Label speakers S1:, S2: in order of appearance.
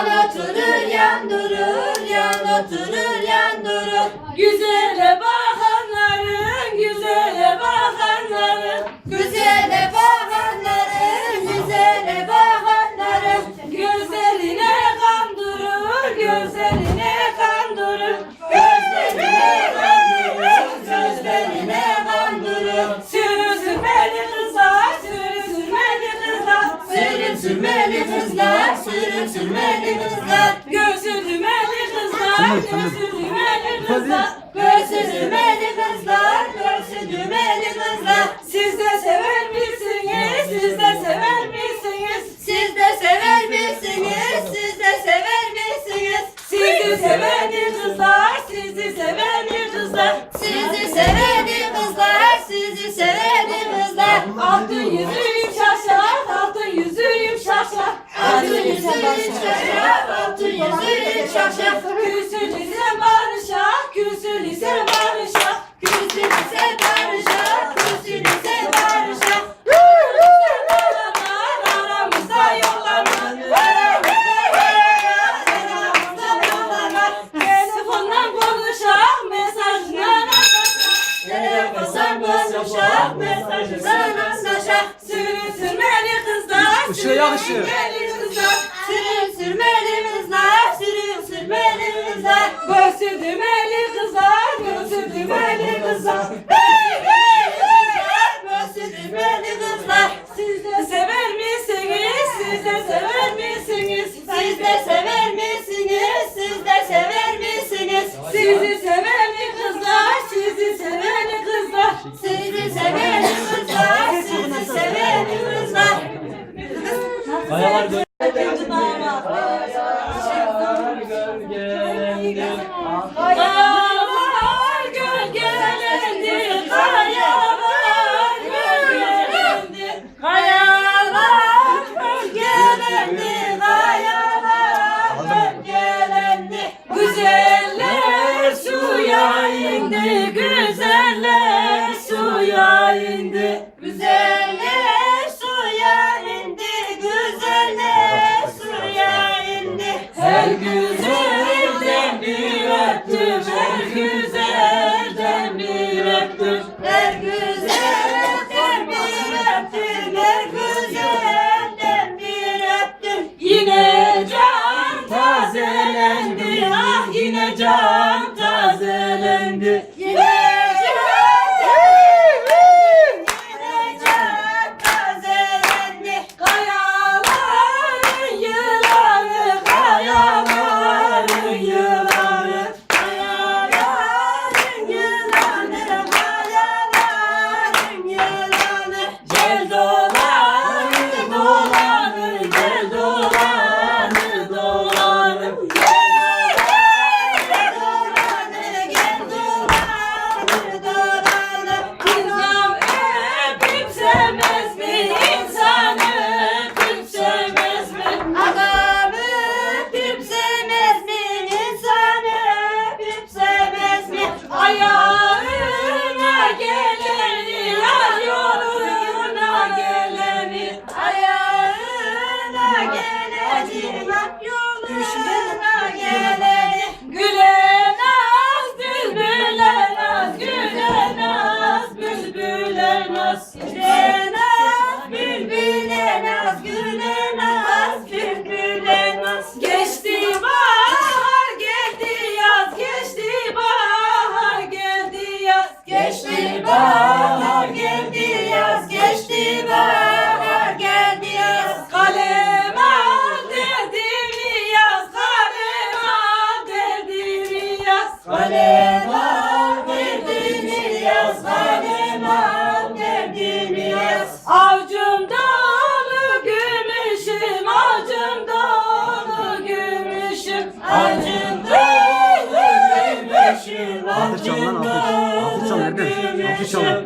S1: Yan oturur yandırır, yan oturur yandırır. Güzele bakanların, sürmeli kızlar. Gözü dümeli kızlar, gözü dümeli kızlar. Gözü dümeli kızlar, gözü dümeli kızlar. Siz de sever misiniz, siz de sever misiniz? Siz de sever misiniz, siz de sever misiniz? Sizi seveni kızlar, sizi Altın yüzüğüm şaşar, altın yüzüğüm şaşar. Küsül ise barışa, küsül ise barışa. Küsül ise barışa, küsül ise barışa. Aramızda yollarlar, aramızda yollarlar. Telefondan konuşak, mesajdan anlaşak. Telefondan konuşak, mesajdan anlaşak. Sürü sürmeli kızlar,
S2: Işığı yak ışığı.
S1: Sürmeli kızlar. Sürü sürmeli kızlar, sürü sürmeli kızlar. Göğsü dümeli kızlar, kızlar. Hey hey kızlar, göğsü dümeli kızlar. Siz sever misiniz? Siz de sever misiniz? Siz sever misiniz? Siz sever misiniz? Sizi seveni kızlar, sizi seveni kızlar. Sizi seveni Bye. Yeah. doce Deus. Avcum dolu gümüşüm, Altı çal lan altı. Altı çal nerede? Altı çal.